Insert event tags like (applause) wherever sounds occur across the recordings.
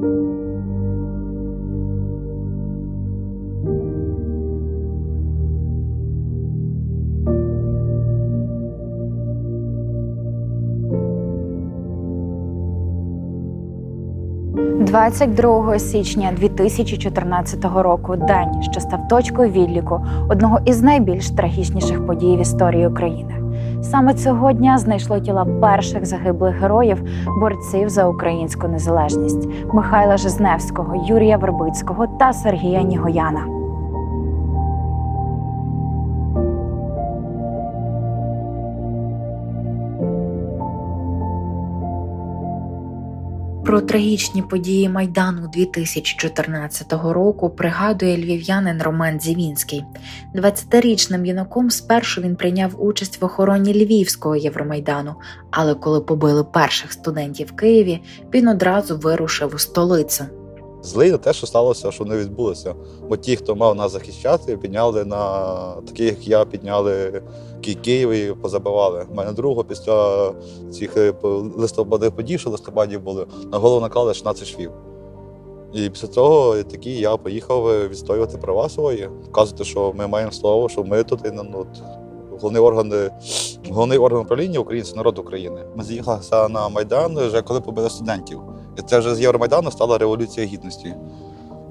– 22 січня 2014 року день, що став точкою відліку одного із найбільш трагічніших подій в історії України. Саме цього дня знайшло тіла перших загиблих героїв, борців за українську незалежність Михайла Жизневського, Юрія Вербицького та Сергія Нігояна. Про трагічні події Майдану 2014 року пригадує львів'янин Роман Зівінський. 20-річним юнаком спершу він прийняв участь в охороні Львівського Євромайдану, але коли побили перших студентів в Києві, він одразу вирушив у столицю. Злий на те, що сталося, що не відбулося. Бо ті, хто мав нас захищати, підняли на таких, як я, підняли Ки- Київ і позабивали. У мене другого після цих е, по- подій, що листопаді були, на голову наклали 16 швів. І після цього такі я поїхав е, відстоювати права свої, вказувати, що ми маємо слово, що ми тут і, ну, от, головний орган, е, головний орган управління України це народ України. Ми заїхалися на Майдан вже коли побили студентів. І це вже з Євромайдану стала революція гідності.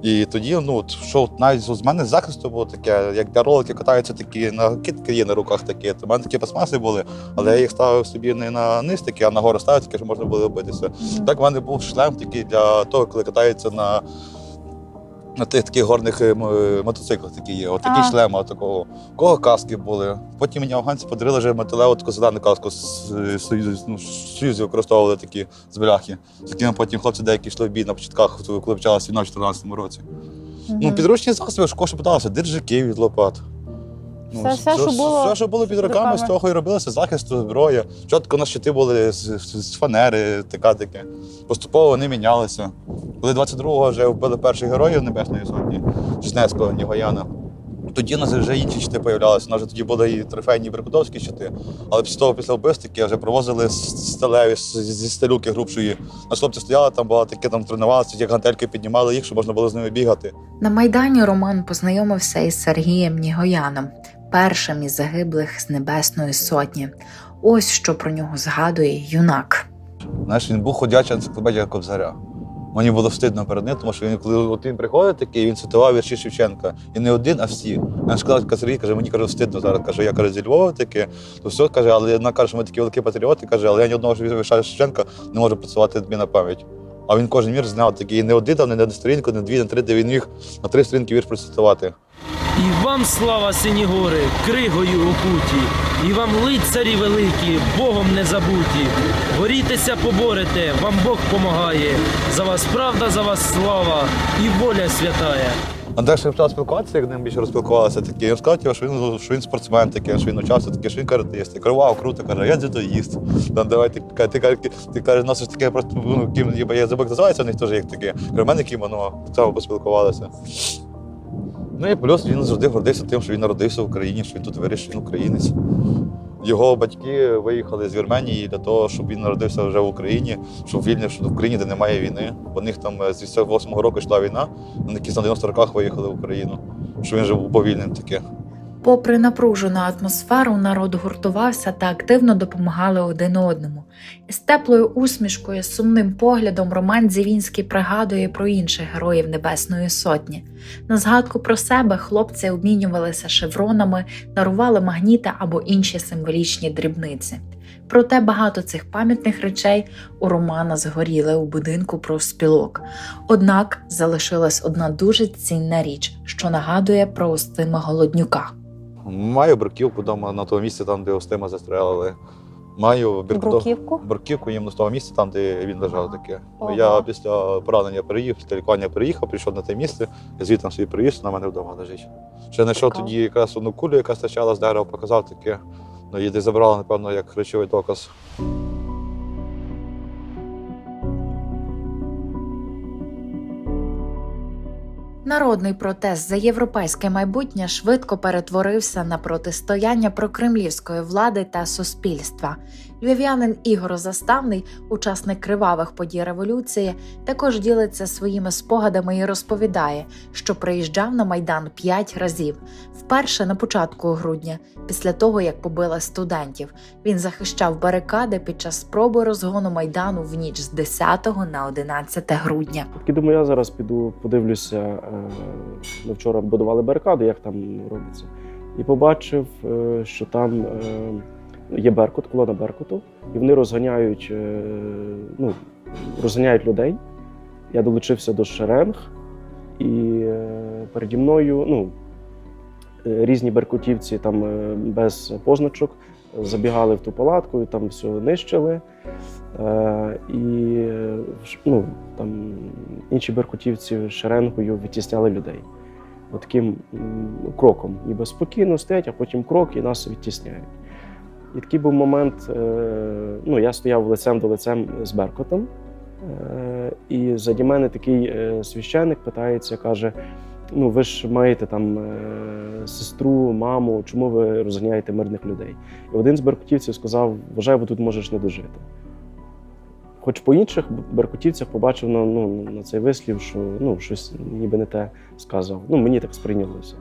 І тоді, ну, от, що навіть з мене з захисту було таке, як для ролики катаються такі на кітки, є на руках такі, то в мене такі пластмаси були, але я їх ставив собі не на низ такі, а на гору ставив таке, що можна було битися. Так в мене був шлем такий для того, коли катаються на, на тих таких горних е, е, мотоциклах такі є. От такі шлеми, такого. У кого каски були. Потім мені афганці подарили вже металеву таку зелену каску з е, Союзу, ну, використовували такі з бляхи. З якими потім хлопці деякі йшли в бій на початках, коли почалася війна в 2014 році. Ну, підручні засоби, школа що питалася, держаки від лопат. Ну, Все- все, що було все, що було під руками, з того і робилося захисту, зброя. У нас щити були з, з, з фанери, така таке. Поступово вони мінялися. Коли 22-го вже вбили перших героїв Небесної Сотні, Жизнецького, Нігояна. Тоді у нас вже інші щити появлялися. У нас вже тоді були і трофейні і брикутовські щити. Але після того, після вбивстики, вже привозили с- сталеві зі стелюки грубшої. Наші хлопці стояли там, багато таке там тренувалися, як гантельки піднімали їх, щоб можна було з ними бігати. На Майдані Роман познайомився із Сергієм Нігояном, першим із загиблих з Небесної Сотні. Ось що про нього згадує юнак. Знаєш, він був ходяча енциклопедія Кобзаря. Мені було встидно перед ним, тому що він, коли от він приходить такий, він цитував вірші Шевченка. І не один, а всі. Ж сказав, Сергій, каже, мені каже, встидно зараз. Каже, я каже, зі Львова таке, то все каже, але вона каже, що ми такі великі патріоти, каже, але я ні одного вірша Шевченка не можу працювати тобі на пам'ять. А він кожен вірш знав такий, не один, там, не на сторінку, не дві, не три, де він міг на три сторінки вірш процитувати. І вам слава сині гори, кригою окуті, і вам лицарі великі, Богом не забуті. Борітеся, поборете, вам Бог помагає. За вас правда, за вас слава і воля святая. А далі почав спілкуватися, як ним більше розпілкувалися, такі. Я сказав, що він, що він спортсмен такий, що він учався таке, що він каратист. Я кажу, вау, круто, каже, я дзюдоїст. Там, давай, ти, ти, ти, ти, ти кажеш, носиш таке просто, ну, кім, я забув, називається, у них теж як таке. Кажу, мене кімоно, в цьому поспілкувалися. Ну і плюс він завжди гордився тим, що він народився в Україні, що він тут виріс, він українець. Його батьки виїхали з Вірменії для того, щоб він народився вже в Україні, щоб вільне що в Україні, де немає війни. У них там е, з 88-го року йшла війна, вони якісь на 90 роках виїхали в Україну, що він жив повільним таке. Попри напружену атмосферу, народ гуртувався та активно допомагали один одному. Із теплою усмішкою, сумним поглядом Роман Зівінський пригадує про інших героїв Небесної Сотні. На згадку про себе хлопці обмінювалися шевронами, дарували магніти або інші символічні дрібниці. Проте багато цих пам'ятних речей у Романа згоріли у будинку профспілок. Однак залишилась одна дуже цінна річ, що нагадує про Остима Голоднюка. Маю бруківку вдома на тому місці, там, де Остима застрелили. Маю біркутов- Бруківку? Бруківку їм на тому місці, там, де він лежав таке. Ого. Я після поранення приїхав, після лікування приїхав, прийшов на те місце, звідти собі привіз, на мене вдома лежить. Ще знайшов тоді якраз одну кулю, яка стачала з дерева, показав таке. Ну, її десь забрали, напевно, як речовий доказ. Народний протест за європейське майбутнє швидко перетворився на протистояння прокремлівської влади та суспільства. Львів'янин Ігор Заставний, учасник кривавих подій революції, також ділиться своїми спогадами і розповідає, що приїжджав на майдан п'ять разів. Вперше на початку грудня, після того як побили студентів. Він захищав барикади під час спроби розгону майдану в ніч з 10 на 11 грудня. Таки думаю, я зараз піду подивлюся. Е, Ми вчора будували барикаду, як там робиться, і побачив, е, що там е, є Беркут, колона Беркуту, і вони розганяють, ну, розганяють людей. Я долучився до шеренг, і переді мною ну, різні беркутівці там без позначок забігали в ту палатку і там все нищили. Е, і е, ну, там, інші беркутівці шеренгою відтісняли людей. От таким кроком. Ніби спокійно стоять, а потім крок і нас відтісняють. І такий був момент, е, ну, я стояв лицем до лицем з Беркутом, е, і заді мене такий священник питається, каже: ну, ви ж маєте там е, сестру, маму, чому ви розганяєте мирних людей? І один з беркутівців сказав: вважаю, бо тут можеш не дожити. Хоч по інших беркутівцях побачив на, ну, на цей вислів, що ну, щось ніби не те сказав. Ну, мені так сприйнялося.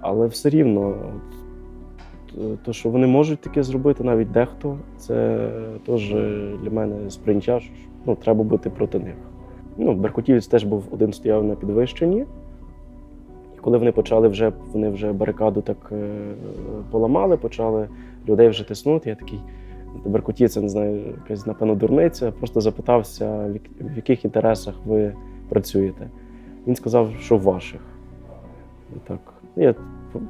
Але все рівно, от, то, що вони можуть таке зробити, навіть дехто, це теж для мене сприйняття, що ну, треба бути проти них. Ну, Беркутівець теж був один стояв на підвищенні. Коли вони почали вже, вони вже барикаду так е, поламали, почали людей вже тиснути, я такий. Беркуті, це не знаю, якась напевно дурниця. Просто запитався, в яких інтересах ви працюєте. Він сказав, що в ваших. І так. Я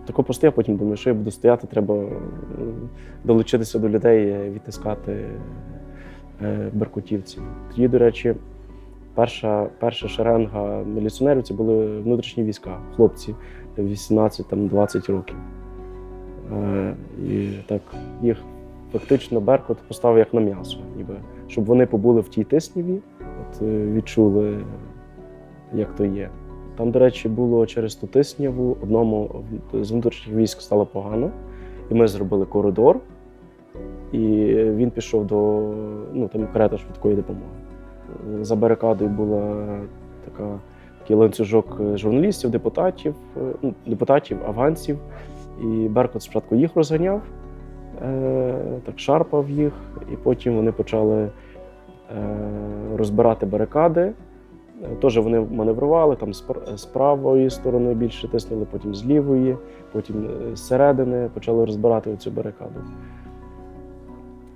тако постояв, потім думаю, що я буду стояти, треба е, долучитися до людей, відтискати е, беркутівців. Тоді, до речі, перша, перша шеренга міліціонерів це були внутрішні війська, хлопці 18-20 років. Е, І так їх фактично Беркут поставив як на м'ясо, ніби, щоб вони побули в тій тисніві, от, е, відчули, як то є. Там, до речі, було через ту тисняву одному з внутрішніх військ стало погано, і ми зробили коридор, і він пішов до ну, там карета швидкої допомоги. За барикадою була така, такий ланцюжок е, журналістів, депутатів, е, ну, депутатів, афганців. І Беркут спочатку їх розганяв, е, так шарпав їх, і потім вони почали розбирати барикади. Теж вони маневрували там з правої сторони більше тиснули, потім з лівої, потім з середини почали розбирати цю барикаду.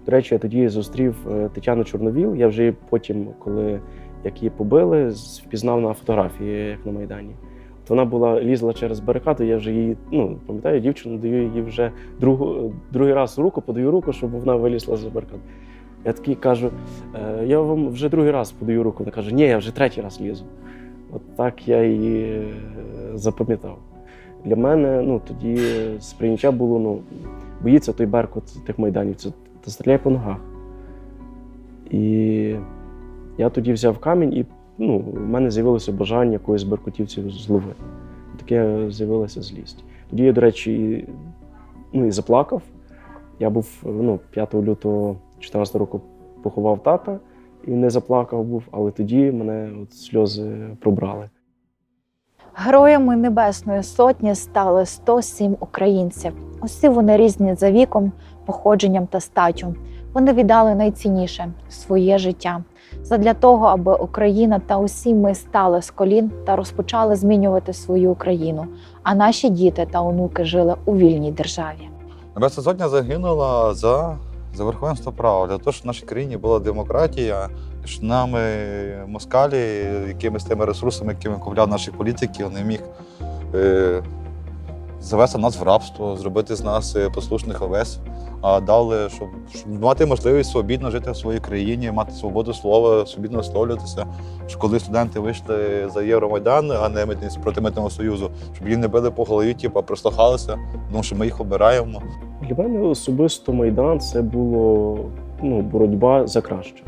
До речі, я тоді зустрів е, Тетяну Чорновіл. Я вже її потім, коли як її побили, впізнав на фотографії, як на Майдані. От вона була лізла через барикаду, я вже її, ну пам'ятаю, дівчину даю її вже другу, другий раз руку, подаю руку, щоб вона вилізла з барикади. Я такий кажу: «Е, я вам вже другий раз подаю руку. Вона каже, ні, я вже третій раз лізу. От так я її е, запам'ятав. Для мене ну, тоді сприйняття було: ну, боїться той беркут тих майданівців, та стріляє по ногах. І я тоді взяв камінь, і ну, в мене з'явилося бажання з беркутівців зловити. Таке з'явилася злість. Тоді я, до речі, і, ну, і заплакав. Я був ну, 5 лютого 2014 року поховав тата і не заплакав був, але тоді мене от сльози пробрали. Героями Небесної Сотні стали 107 українців. Усі вони різні за віком, походженням та статтю. Вони віддали найцінніше своє життя задля того, аби Україна та усі ми стали з колін та розпочали змінювати свою Україну. А наші діти та онуки жили у вільній державі. Небесна Сотня загинула за, за верховенство права, для того, щоб в нашій країні була демократія, і щоб нами москалі, якимись тими ресурсами, якими купляв наших політиків, не міг е, завести нас в рабство, зробити з нас е, послушних овець, а дали, щоб, щоб мати можливість свобідно жити в своїй країні, мати свободу слова, свобідно висловлюватися. Що коли студенти вийшли за Євромайдан, а не проти митного союзу, щоб їм не били по голові, типу, прослухалися, тому що ми їх обираємо. Для мене особисто Майдан це було ну, боротьба за краще.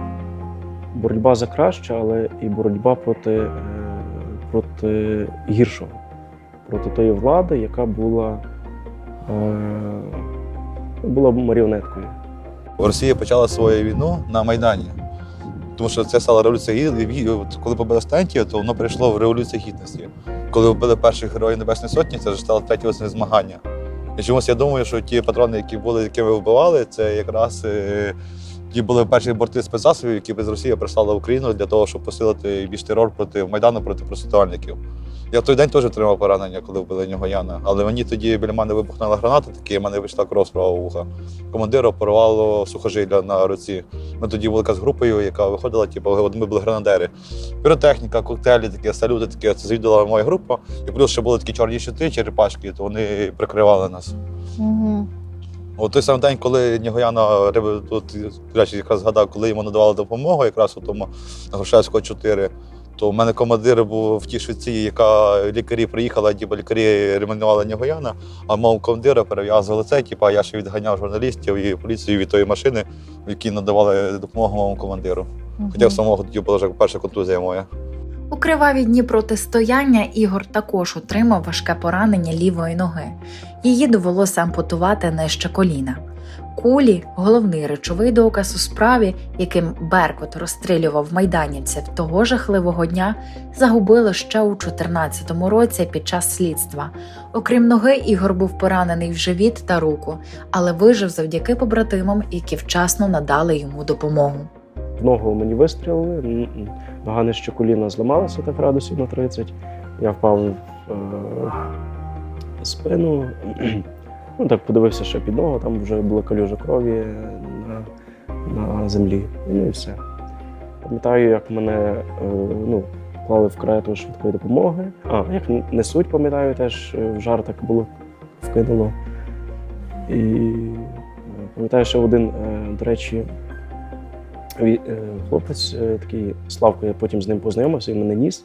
Боротьба за краще, але і боротьба проти, е, проти гіршого, проти тої влади, яка була, е, була маріонеткою. Росія почала свою війну на Майдані. Тому що це стала революція гідності. Коли побили студентів, то воно перейшло в революцію гідності. Коли вбили перших героїв Небесної Сотні, це вже стало третє змагання. Чомусь я думаю, що ті патрони, які були, якими вбивали, це якраз е, ті були перші борти спецзасобів, які без Росії прислали в Україну для того, щоб посилити більш терор проти Майдану, проти протестувальників. Я в той день теж отримав поранення, коли вбили нього Яна. Але мені тоді біля мене вибухнула граната, такі, в мене вийшла кров з правого вуха. Командира порвало сухожилля на руці. Ми тоді були з групою, яка виходила, типу, ми були гранадери. Піротехніка, коктейлі, такі, салюти, такі, це звідала моя група. І плюс ще були такі чорні щити, черепашки, то вони прикривали нас. Угу. От той самий день, коли Нігояна Риби тут речі, якраз згадав, коли йому надавали допомогу, якраз у тому Грушевського 4, то в мене командир був в тій Швеції, яка лікарі приїхала, типу, лікарі ремонтували Нігояна, а мов командира перев'язували це, типу, я ще відганяв журналістів і поліцію від тої машини, які надавали допомогу моєму командиру. Хоча самого тоді була вже перша контузія моя. У криваві дні протистояння Ігор також отримав важке поранення лівої ноги. Її довелося ампутувати нижче коліна. Кулі головний речовий доказ у справі, яким Беркут розстрілював майданівців того жахливого дня, загубили ще у 14-му році під час слідства. Окрім ноги, Ігор був поранений в живіт та руку, але вижив завдяки побратимам, які вчасно надали йому допомогу. Ногу мені вистрілили, нога нижче коліна зламалася так градусів на 30. Я впав е, спину. Ну, так подивився ще під ногу, там вже була калюжа крові на, на землі. Ну і все. Пам'ятаю, як мене е, ну, клали в карету швидкої допомоги. А, як несуть, пам'ятаю, теж е, в жартах було вкинуло. І е, пам'ятаю, що один, до речі, Хлопець такий Славко, я потім з ним познайомився, він мене ніс.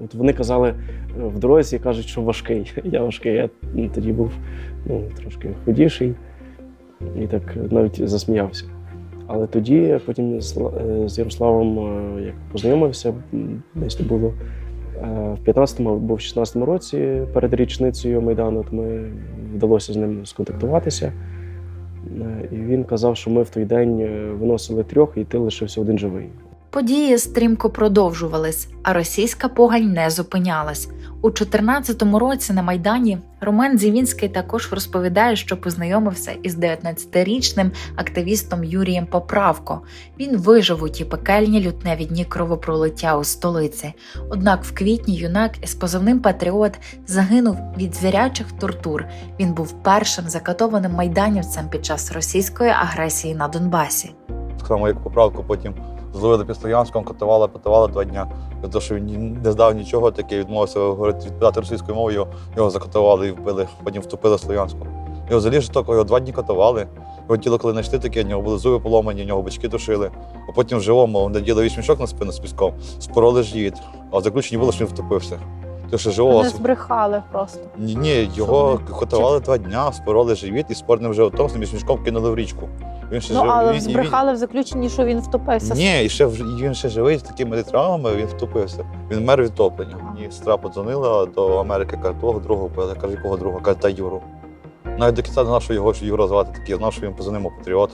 От вони казали е, в дорозі, кажуть, що важкий. (laughs) Я важкий. Я тоді був ну, трошки худіший і так навіть засміявся. Але тоді потім з е, Ярославом, е, як познайомився, десь то було в 15-му або в 16-му році перед річницею Майдану, от ми вдалося з ним сконтактуватися. І він казав, що ми в той день виносили трьох, і ти лишився один живий. Події стрімко продовжувались, а російська погань не зупинялась. У 14-му році на Майдані Роман Зівінський також розповідає, що познайомився із 19-річним активістом Юрієм Поправко. Він вижив у ті пекельні лютневі дні кровопролиття у столиці. Однак в квітні юнак із позивним Патріот загинув від звірячих тортур. Він був першим закатованим майданівцем під час російської агресії на Донбасі. Так само, як поправку, потім зловили під Слов'янськом, катували, катували два дня. За те, що він не здав нічого, таке відмовився говорити, відповідати російською мовою, його закатували і вбили, потім втопили в Слов'янську. Його взагалі тільки його два дні катували. Його тіло, коли знайшли таке, в нього були зуби поломані, в нього бачки тушили. А потім в живому наділи вічмішок на спину з піском, спороли живіт. А в заключенні було, що він втопився. Тому що живого Вони збрехали просто. ні, ні, його катували два дня, спороли живіт і спорним животом з мішком кинули в річку. Він ще Ну жив- але він- і він- збрехали в заключенні, що він втопився. ні, і ще він ще живий з такими травмами, він втопився. Він мер від топлення. Мені сестра подзвонила до Америки, каже, того другого. Я кажу, якого другого? Каже, та Юру. Навіть до кінця не знав, що його що Юра звати такий, знав, що він позвонив патріот.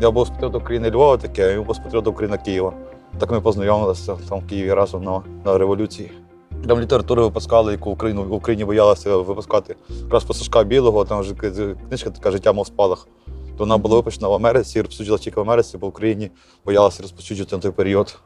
Я був з патріот України Львова таке, а він був з патріот України Києва. Так ми познайомилися там в Києві разом на, на революції. Там літературу випускали, яку Україну в Україні боялися випускати. Якраз про Сашка Білого, там вже книжка така життя мов спалах. То вона була випущена в Америці, розповсюджувала тільки в Америці, бо в Україні боялася розповсюджувати на той період.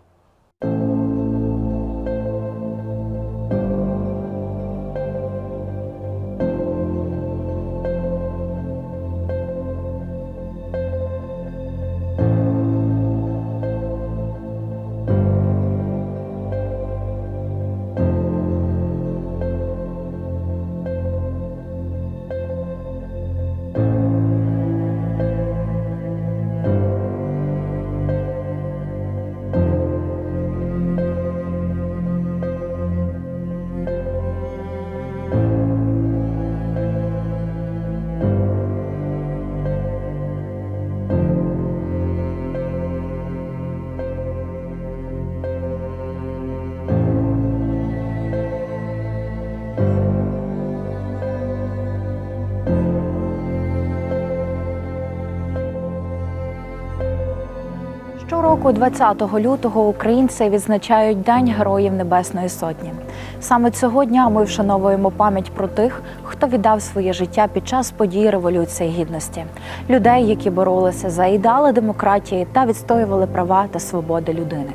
Щороку, 20 лютого, українці відзначають День Героїв Небесної Сотні. Саме цього дня ми вшановуємо пам'ять про тих, хто віддав своє життя під час подій Революції Гідності, людей, які боролися за ідеали демократії та відстоювали права та свободи людини.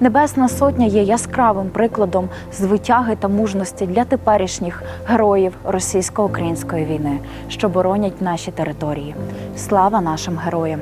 Небесна Сотня є яскравим прикладом звитяги та мужності для теперішніх героїв російсько-української війни, що боронять наші території. Слава нашим героям!